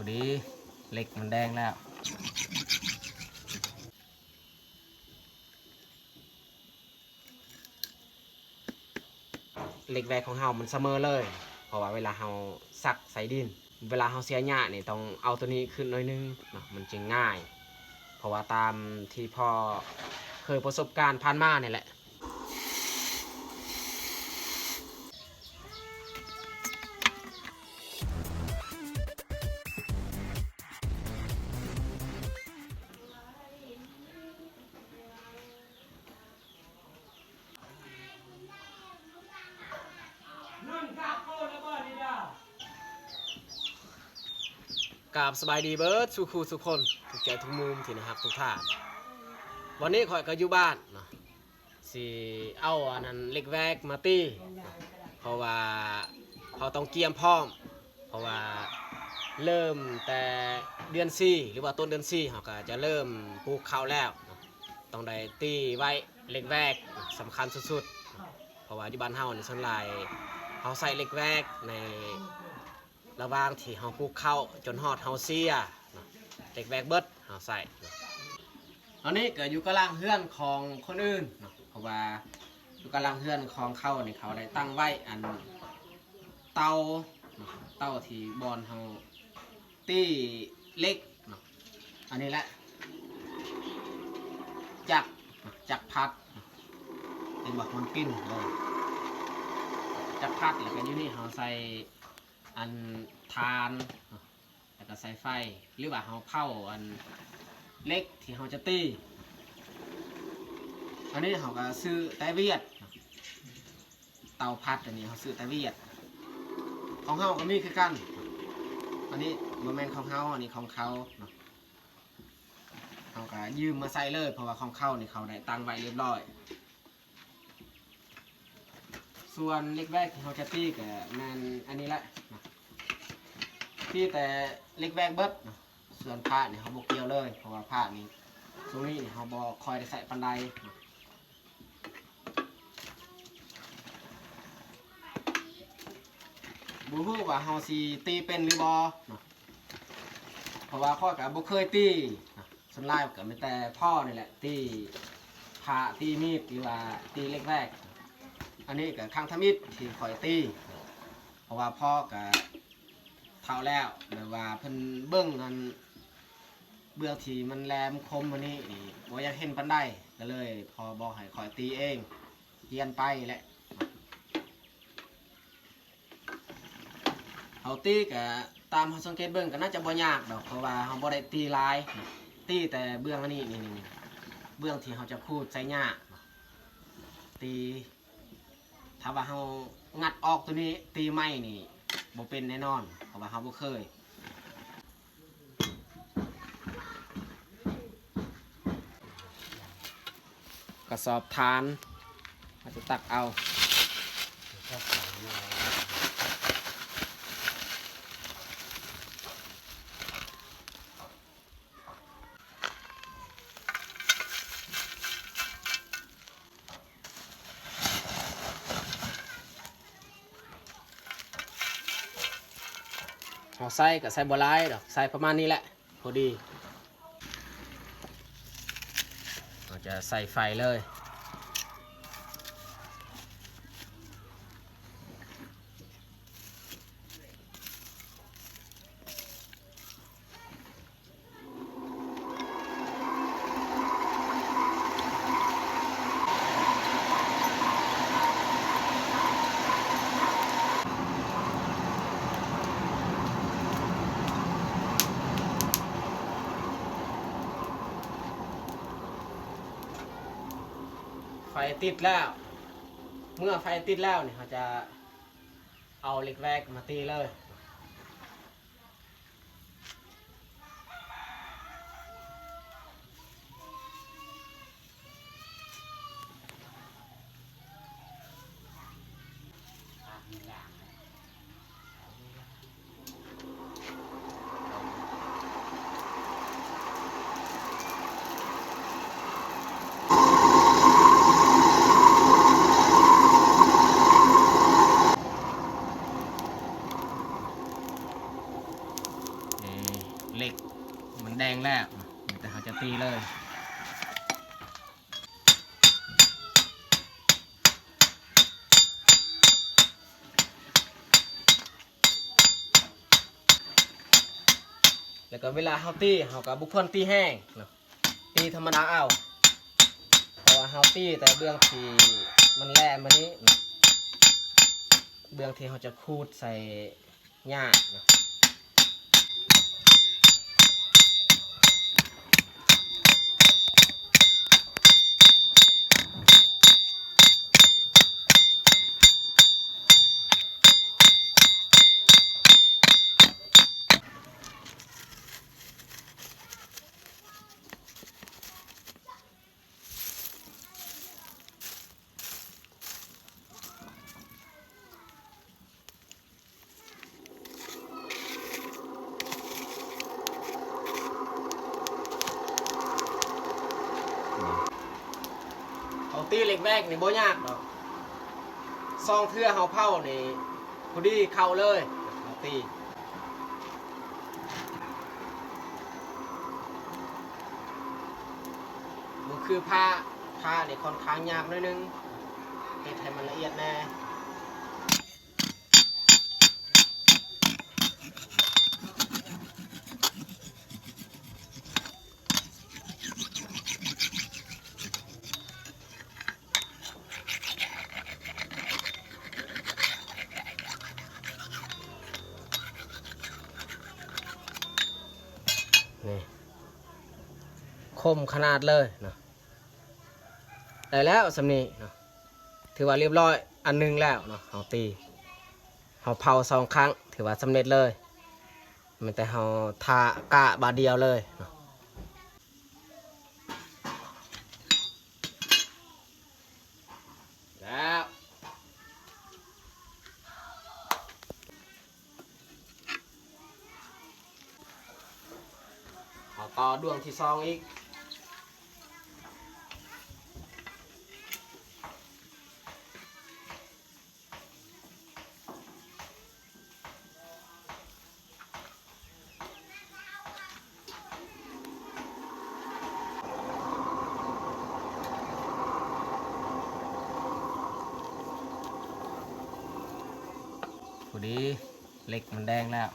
อดีเหล็กมันแดงแล้ว เหล็กแวกของเฮามันเสมอเลย เพราะว่าเวลาเฮาซักใส่ดิน เวลาเฮาเสียหญ้านี่ต้องเอาตัวนี้ขึ้นหน่อยนึงเนาะมันจึงง่าย เพราะว่าตามที่พ่อเคยประสบการณ์ผ่านมาเนี่ยแหละ กราบสบายดีเบิร์ดสุขูสุคน ทุกใจทุกมุมที่นะครับทุกท่าน วันนี้ข่อยก็อยู่บ้านเนาะสิเอาอันนั้นเล็กแวกมาตีเพราะว่าเขาต้องเกียมพร้อม เพราะว่าเริ่มแต่เดือนสี่หรือว่าต้นเดือนสี่เขาก็จะเริ่มปลูกข้าวแล้วต้องได้ตีไว้เล็กแวกสำคัญสุดๆ เพราะว่าอยู่บ้านเฮาในส่วนหลายเขาใส่เล็กแวกใน ระว่างที่เฮาปลูกข้าจนฮอดเฮาเสียเด็กแบกเบิดเฮาใส่ตอนนี้ก็อยู่กำลังเฮือนของคนอื่นเพราะว่าอยู่กำลังเฮือนของเขานี่เขาได้ตั้งไว้อันเตาเนาเตาที่บอนเฮาตีเล็กอันนี้แหละจักจักพัดเนาะเห็นบอกมันปิ้นเลยจักพัดแล้วก็อยู่นี่เฮาใส่ อันทานแล้วก็ใส่ไฟหรือว่าเขาเผาอันเล็กที่เขาจะตีอันนี้เขาก็ซื้อแต่เวียด เตาพัดอันนี้เขาซื้อแต่เวียด ของเขาก็มีคือกัน อันนี้โมเมนของเขาอันนี้ของเขาเนาะเขาก็ยืมมาใส่เลย เพราะว่าของเขานี่เขาได้ตังไว้เรียบร้อย ส่วนเล็กแรกที่เขาจะตีก็แมนอันนี้แหละ นะตีแต่เล็กแรกเบิดส่วนผ้าเนี่ยเขาบกเกี่ยวเลยเพราะว่าผ้านี้ตรงนี้เนี่ยเขาบอคอยได้ใส่ปันไดบูฮู้ว่าเฮาสีตีเป็นหรือบอเพราะว่าข้อกับบุเคยตีสนไล่กับไม่แต่พ่อนี่แหละตีผ้าตีมีดหรือว่าตีเล็กแรกอันนี้กับข้างทมิดที่คอยตีเพราะว่าพ่อกับ เท่าแล้วแบบว่าเพิ่นเบิ้งกันเบื้องทีมันแหลมคมอันนี้นี่บ่อยากเห็นปันได้ก็เลย พอบอกให้คอยตีเองเฮียนไปแหละเอาตีกับตามเขาสังเกตเบิ้องก็น่าจะบ่ยากดอกเพราะว่าเขาบ่ได้ตีลาย ตีแต่เบื้องอันนี้นี่นี่เบื้องที่เขาจะพูดใส่หญ้าตีถ้าว่าเขางัดออกตัวนี้ตีไม่นี่บ่เป็นแน่นอน เพราะว่าเขาบ่เคยกระสอบทานอาจจะตักเอา เอาใส่กับใส่บัวลายดอกใส่ประมาณนี้แหละพอดี เราจะใส่ไฟเลย ฟติดแล้ว เมื่อไฟติดแล้วเนี่ยเขาจะเอาเหล็กแวกมาตีเลย แล้วก็เวลาเฮาตีเฮากับบุกพ่นตีแห้งเนาะตีธรรมดาเอาเพราะว่าเฮาตีแต่เบื้องที่มันแหลมมานี้เบื้องที่เขาจะคูดใส่หญ้าเนาะ ตีเหล็กแบกนี่บ่ยากดอกซองเทื่อเฮาเผานี่พอดีเข้าเลยเาตีมันคือผ้าผ้านี่ค่อนข้างยากหนิดนึงเฮ็ดให้มันละเอียดแน่ค มขนาดเลยเนาะได้แล้วสำนีเนาะถือว่าเรียบร้อยอันหนึงแล้วเนาะเอาตีเอาเผาสองครั้ง ถือว่าสำเร็จเลยมันแต่เอาทากะบาดเดียวเลยเนาะแล้วเอาต่อดวงที่สองอีก ดีเหล็กมันแดงแล้ว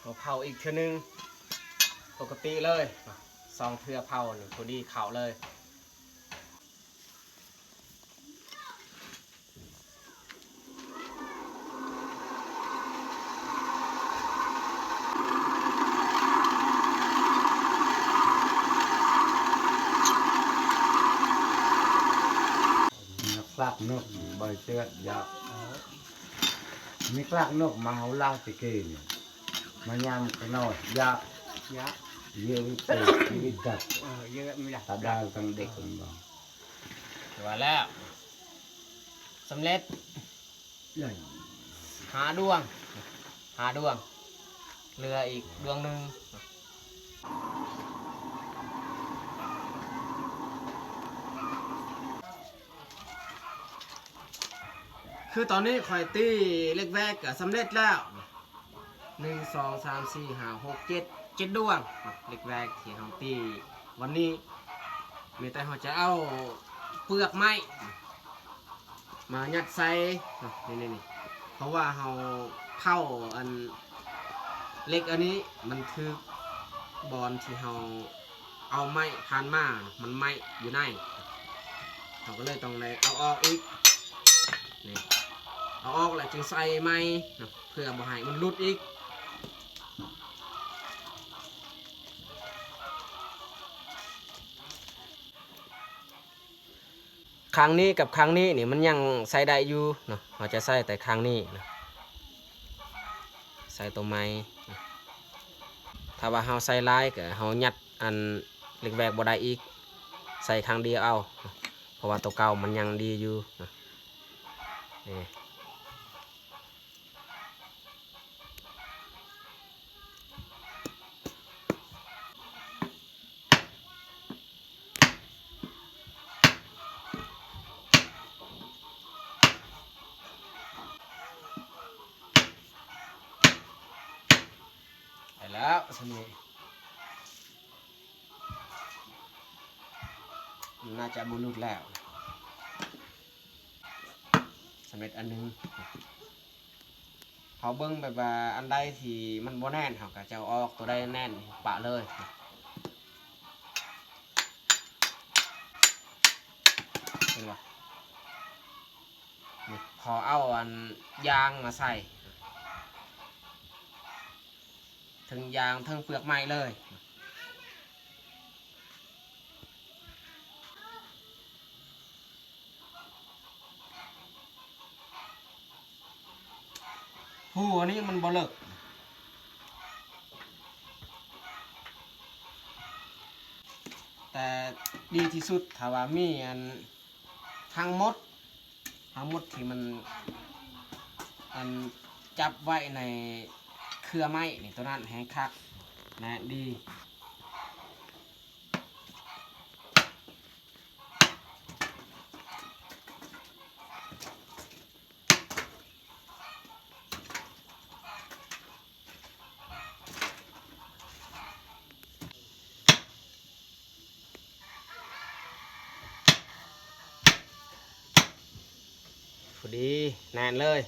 เอาเผาอีกเทื่อนึง ปกติเลย ซองเทือเผานี่พอดีเข่าเลย nó clap nước bơi tuyết dạ mi clap nước mà hậu la thì kỳ nhỉ mà nhằm cái nồi dạ ยะ Dư từ cái chặt เออเยอะไม่ได้ ta đa tăng địch cũng bảo ถือว่าแล้วสำเร็จหาดวง หาดวงเรืออีกดวงหนึ่ง คือตอนนี้ข่อยตีเล็กแวกก็สำเร็จแล้วหนึ่งสองสามสี่ห้าหกเจ็ด เจ็ดดวงเล็กแวกที่เราตีวันนี้มีแต่เราจะเอาเปลือกไม้มายัดใส่นี่นี่นี่เพราะว่าเราเผาอันเล็กอันนี้มันคือบอลที่เราเอาไม้ผ่านมามันไม้อยู่ในเราก็เลยต้องเลยเอาออกอีกนี่เอาออกแล้วจึงใส่ไม้เพื่อบ่ให้มันหลุดอีก ครั้งนี้กับครั้งนี้นี่มันยังใส่ได้อยู่เนาะเราจะใส่แต่ครั้งนี้นะใส่ตัวไม้ถ้าว่าเราใส่ลายก็เรายัดอันเล็กแวกบ่ได้อีก ใส่ครั้งเดียวเอา เพราะว่าตัวเก่ามันยังดีอยู่นะ นี่ไปแล้วสนี่ น่าจะบุรุษแล้วสำเร็จอันหนึงเขาเบิ้งแบบว่าอันใดที่มันบ่แน่นเขาก็จะเอาออกตัวใดแน่นปะเลยเห็นปะนี่พอเอาอันยางมาใส่ถึงยางถึงเปลือกไม้เลย หูอันนี้มันบ่เลิกแต่ดีที่สุดถ้าว่ามีอันทั้งหมดทั้งหมดที่มันอันจับไว้ในเครือไม้นี่ตัวนั้นแห้งคักนะดี พอดีแน่นเลย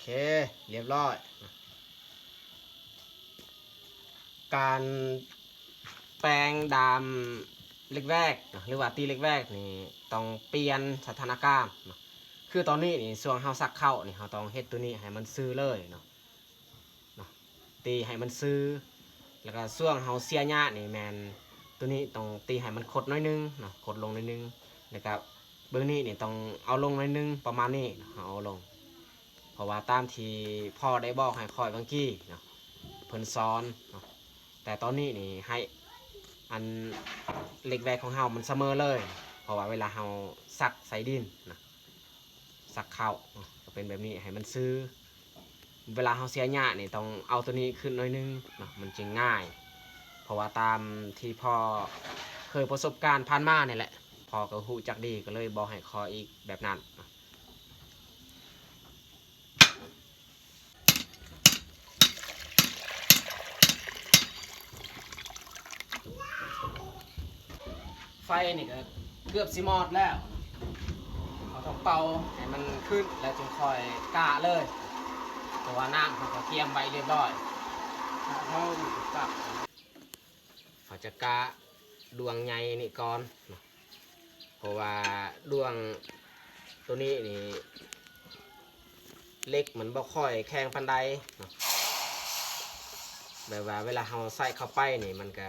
เค เรียบร้อย การแปลงดามเล็กแรกหรือว่าตีเล็กแรกนี่ต้องเปลี่ยนสถานการณ์คือตอนนี้นี่ส่วงเฮาซักเข้านี่เฮาต้องเฮ็ดตัวนี้ให้มันซื้อเลยเนาะเนาะตีให้มันซื้อ แล้วก็ส่วงเฮาเสียหญ้านี่แมนตัวนี้ต้องตีให้มันคดน้อยนึงเนาะคดลงน้อยนึงแล้วก็เบื้องนี้นี่ต้องเอาลงน้อยนึงประมาณนี้เอาลง ราะว่าตามที่พ่อได้บอกให้คอยบางกี้เนาะเพิ่นซ้อนเนาะแต่ตอนนี้นี่ให้อันเหล็กแรกของเฮามันเสมอเลย เพราะว่าเวลาเฮาซักใส่ดินนะซักเข้าวเนาะก็เป็นแบบนี้ให้มันซื้อ เวลาเฮาเสียหญ้านี่ต้องเอาตัวนี้ขึ้นหน่อยนึงเนาะมันจึงง่าย เพราะว่าตามที่พ่อเคยประสบการณ์ผ่านมาเนี่ยแหละพ่อก็ฮู้จักดีก็เลยบอกให้คอยอีกแบบนั้นนะ ไฟนี่ก็เกือบสิมอดแล้วเขาต้องเป่าให้มันขึ้นแล้วจึงคอยกะเลยเพราะว่าน้ำเขาก็เตรียมไว้เรียบร้อยเขาอยู่กับเขาจะกะดวงใหญ่นี่ก่อนเพราะว่าดวงตัวนี้นี่เล็กเหมือนบ่ค่อยแข็งปันไดแบบว่าเวลาเราใส่เข้าไปนี่มันก็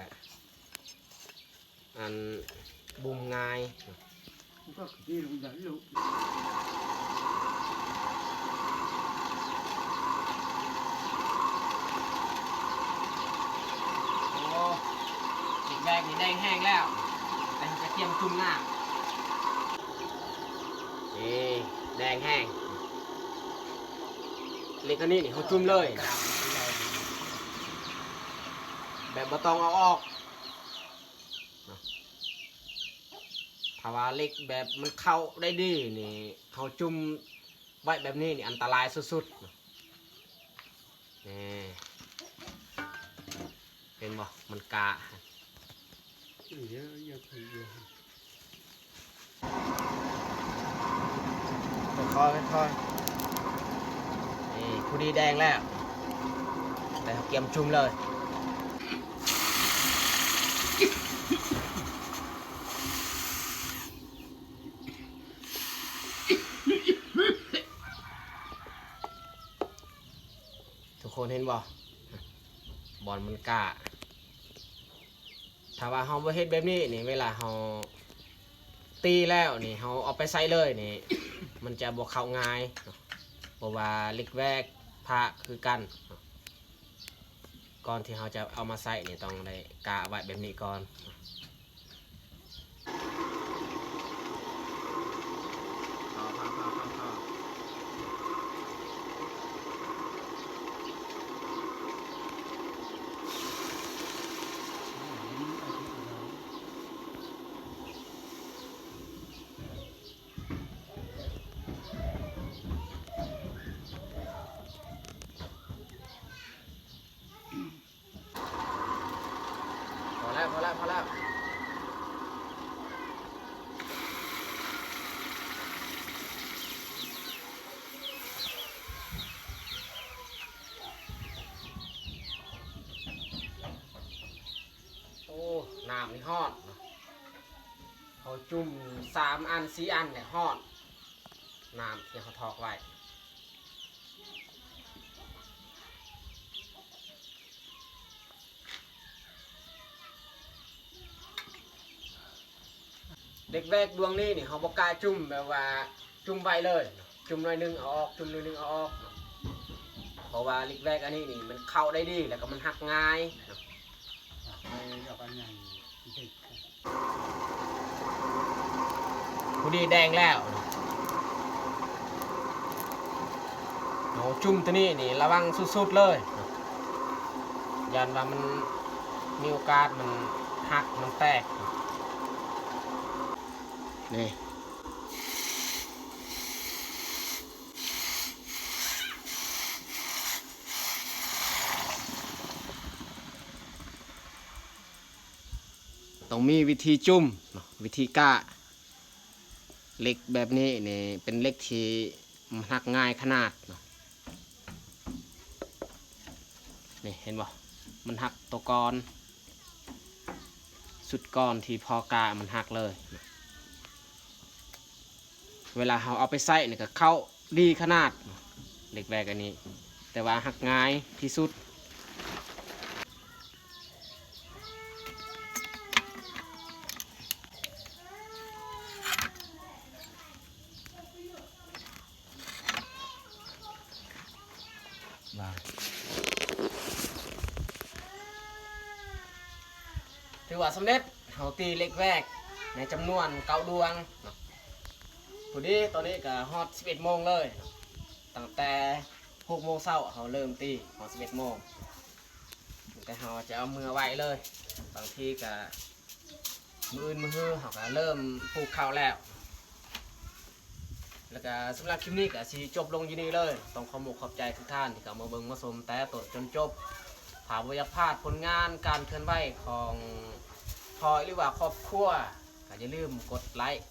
อัน บุมง่ายก็ที่ลุงใหญ่ลูกโอ้อีกแบกนี่แดงแห้งแล้วแต่กระเทียมคลุมหน้านี่แดงแห้งเล็กอันนี้นี่เขาจุ่มเลย แบบบ่ต้องเอาออกเนาะ ถ้าว่าเล็กแบบมันเข้าได้ดีนี่เขาจุ่มไว้แบบนี้นี่อันตรายสุดๆเนาะนี่เป็นบ่มันกะค่อยๆค่อยนี่ผู้ดีแดงแล้ว แต่เกียมจุ่มเลย เห็นบ่บอลมันกล้าถ้าว่าเฮาบ่เฮ็ดแบบนี้นี่เวลาเฮาตีแล้วนี่เฮาเอาไปใส่เลยนี่ มันจะบ่เข้าง่ายเพราะว่าล็กแวกพระคือกัน ก่อนที่เฮาจะเอามาใส่นี่ต้องได้กะไว้แบบนี้ก่อน เข้าเข้าเข้าเข้าเข้าพอแล้วพอแล้วพอแล้ว โอ้ น้ำนี่ฮอดเขาจุ่มสามอันสี่อันเนี่ยฮอดน้ำที่เขาทอกไว้เด็กแรกดวงนี้นี่เขาบอกกาจุ่มแบบว่าจุ่มไว้เลย จุ่มหน่อยนึงเอาออกจุ่มหน่อยนึงเอาออกเพราะว่าเล็กแรกอันนี้นี่มันเข้าได้ดีแล้วก็มันหักง่ายนะ ไปเอาไปใหญ่ติด พอ ดีแดงแล้วเอาจุ่มตัวนี้นี่ระวังสุดๆเลยยันว่ามันมีโอกาสมันหักมันแตก นี่ต้องมีวิธีจุ่มวิธีก้า เหล็กแบบนี้นี่เป็นเหล็กที่มันหักง่ายขนาดเนาะนี่เห็นบ่มันหักตัวกรสุดกรที่พอกามันหักเลย เวลาเราเอาไปใส่นี่ก็เข้าดีขนาดเหล็กแบบอันนี้ แต่ว่าหักง่ายที่สุด ว่า ถือว่า สำเร็จเฮาตีเล็กแรกในจำนวนเก้าดวงพอดีตอนนี้ก็ฮอต11โมงเลย ตั้งแต่6โมงเช้าเขาเริ่มตีฮอต11โมงแต่เขาจะเอามือไว้เลย บางทีก็มืออื่นมือฮือเขาก็เริ่มปลูกข้าวแล้ว แล้วก็สำหรับคลิปนี้ก็สิจบลงยู่นี่เลย ต้องขอบอกขอบใจทุกท่านที่เข้ามาเบิ่งมาชมแต่ต้นจนจบหากว่าอยาพาดผลงานการเคลื่อนไหวของ พอยหรือว่าครอบครัวก็อย่าลืมกดไลค์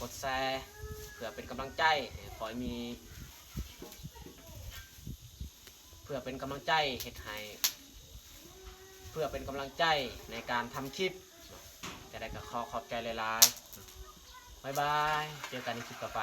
กดแชร์เพื่อเป็นกำลังใจพอยมี เพื่อเป็นกำลังใจเฮ็ดให้เพื่อเป็นกำลังใจในการทำคลิป จะได้ก็ขอขอบใจหลายๆบ๊ายบาย เจอกันในคลิปต่อไป